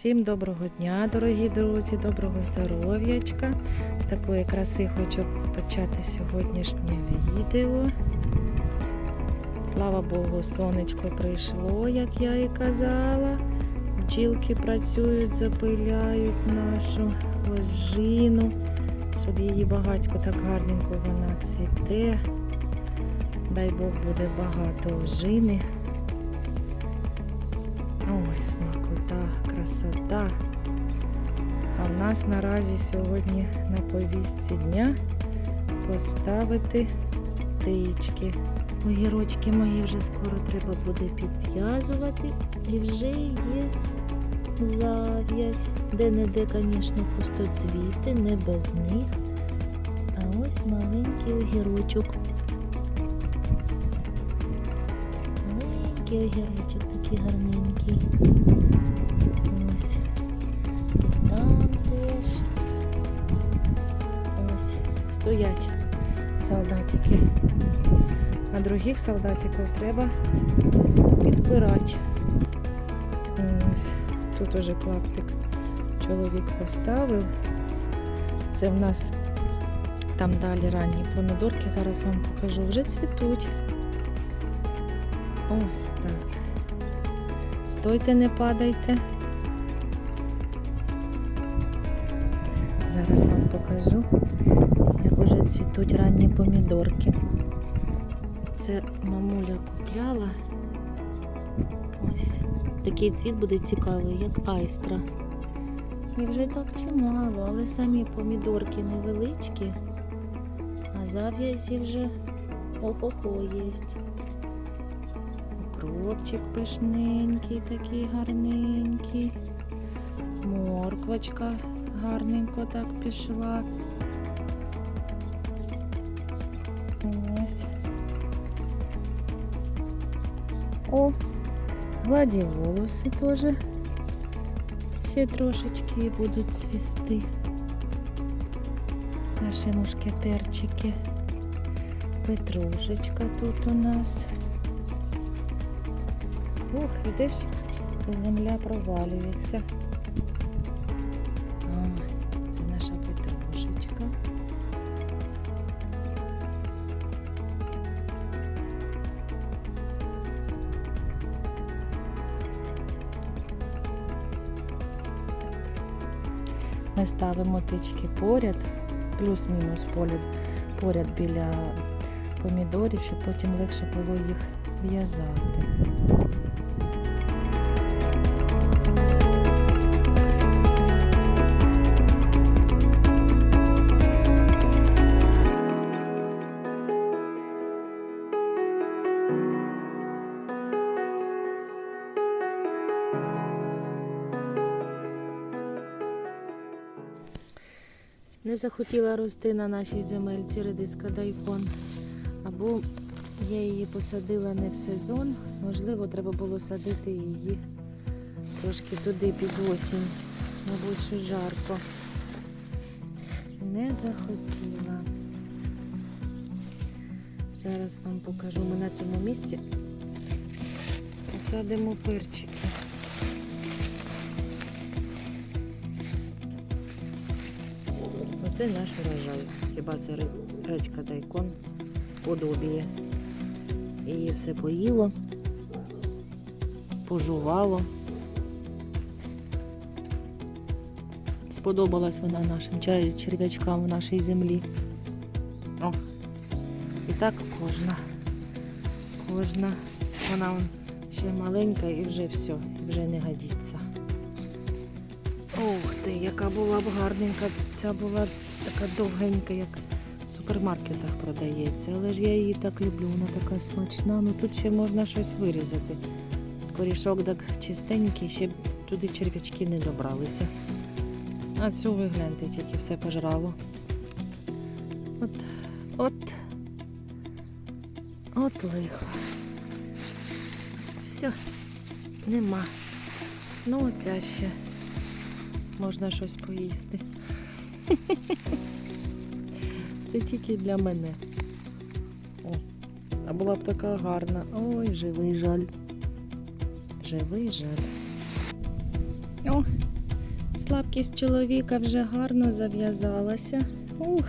Всім доброго дня, дорогі друзі, доброго здоров'ячка. З такої краси хочу почати сьогоднішнє відео. Слава Богу, сонечко прийшло, як я і казала. Бджілки працюють, запиляють нашу ожину, щоб її багатько так гарненько вона цвіте. Дай Бог буде багато ожини. В нас наразі сьогодні на повістці дня поставити птички. Огірочки мої вже скоро треба буде підв'язувати. І вже є зав'язь. Де-не-де, звісно, пустоцвіти, не без них. А ось маленький огірочок. Маленький огірочок такий гарненький. Ось. І там теж. Ось. Стоять солдатики. А других солдатиків треба підпирати. Ось. Тут уже клаптик чоловік поставив. Це в нас там далі ранні помідорки. Зараз вам покажу. Вже цвітуть. Ось так. Стойте, не падайте. Покажу, як уже цвітуть ранні помідорки. Це мамуля купляла. Ось. Такий цвіт буде цікавий, як айстра. І вже так чимало, але самі помідорки невеличкі, а зав'язі вже охо-хо єсть. Укропчик пишненький, такий гарненький. Морквочка гарненько так пішла. Ось. О, гладі волоси теж ще трошечки будуть цвісти. Наші мушкетерчики. Петрушечка тут у нас. Ух, ідеш, земля провалюється. Ми ставимо тички поряд, плюс-мінус поряд, біля помідорів, щоб потім легше було їх в'язати. Не захотіла рости на нашій земельці редиска дайкон. Або я її посадила не в сезон. Можливо, треба було садити її трошки туди під осінь. Мабуть, що жарко. Не захотіла. Зараз вам покажу. Ми на цьому місці посадимо перчики. Оце наш урожай. Хіба це ре- редька дайкон подобіє. Її все поїло, пожувало. Сподобалась вона нашим черв'ячкам в нашій землі. О, і так кожна. Кожна. Вона он ще маленька і вже все, вже не годиться. Ух ти, яка була б гарненька. Ця була така довгенька, як в супермаркетах продається. Але ж я її так люблю, вона така смачна. Ну тут ще можна щось вирізати. Корішок так чистенький, ще туди черв'ячки не добралися. А цю ви гляньте, тільки все пожрало. От, от, от лихо. Все, нема. Ну, оця ще можна щось поїсти. Це тільки для мене. О, а була б така гарна. Ой, живий жаль. Живий жаль. О, слабкість чоловіка вже гарно зав'язалася. Ух,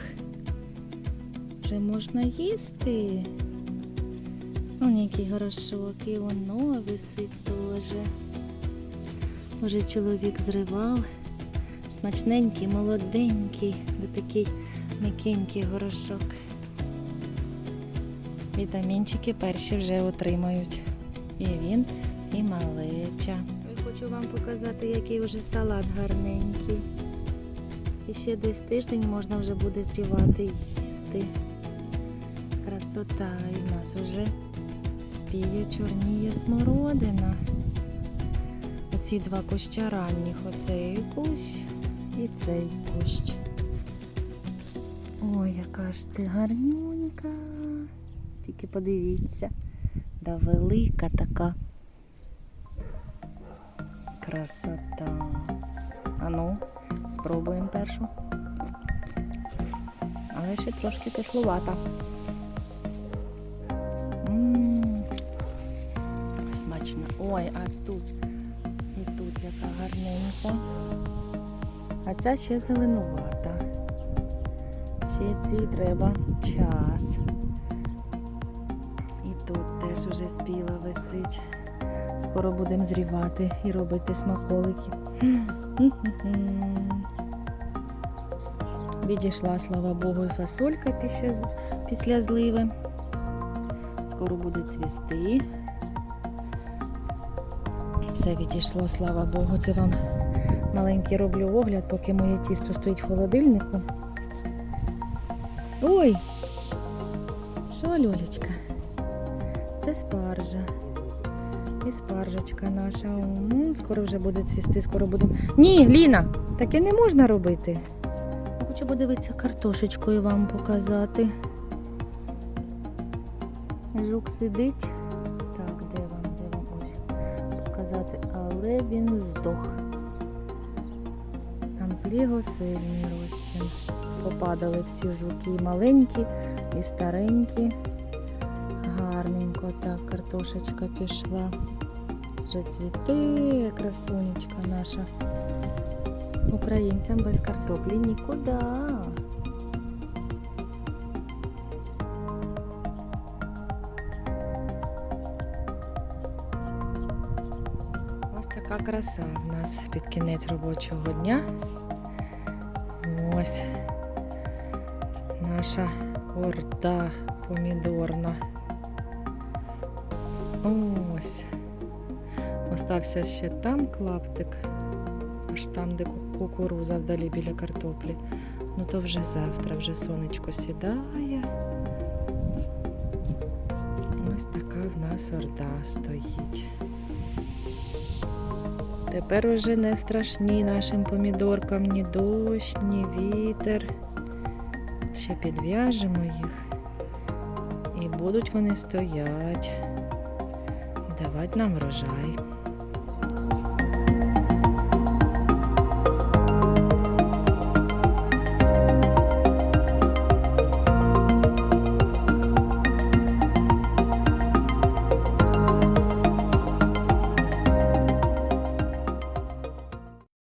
вже можна їсти. Он який горошок, і воно висить теж. Уже чоловік зривав. Смачненький, молоденький, де такий м'якенький горошок. Вітамінчики перші вже отримають. І він, і малеча. Хочу вам показати, який вже салат гарненький. І ще десь тиждень можна вже буде зрівати і їсти. Красота. І в нас вже спіє, чорніє смородина. Оці два куща ранніх. Оцей кущ і цей кущ. Ой, яка ж ти гарнюнька. Тільки подивіться. Да велика така. Красота. Ану, спробуємо першу. Але ще трошки кисловата. М, Смачно. Ой, а тут і тут яка гарненька. А ця ще зеленувата. Ще цій треба час. І тут теж уже спіла висить. Скоро будемо зрівати і робити смаколики. Відійшла, слава Богу, і фасолька після, після зливи. Скоро буде цвісти. Все відійшло, слава Богу. Це вам маленький роблю огляд, поки моє тісто стоїть в холодильнику. Ой! Що, Льолечка? Це спаржа. І спаржечка наша. Скоро вже буде цвісти, скоро буде. Ні, Ліна, таке не можна робити. Хочу подивитися картошечкою вам показати. Жук сидить. Так, де вам, де вам ось показати, але він здох. Там плігосильний розчин. Попадали всі жуки, маленькі, і старенькі. Гарненько так картошечка пішла. Вже цвіте, красунечка наша. Українцям без картоплі нікуди. Ось така краса в нас під кінець робочого дня. Ось наша орда помідорна. Ось. Остався ще там клаптик, аж там, де кукуруза вдалі біля картоплі. Ну то вже завтра, вже сонечко сідає. Ось така в нас орда стоїть. Тепер уже не страшні нашим помідоркам ні дощ, ні вітер. Ще підв'яжемо їх. І будуть вони стоять давати нам врожай.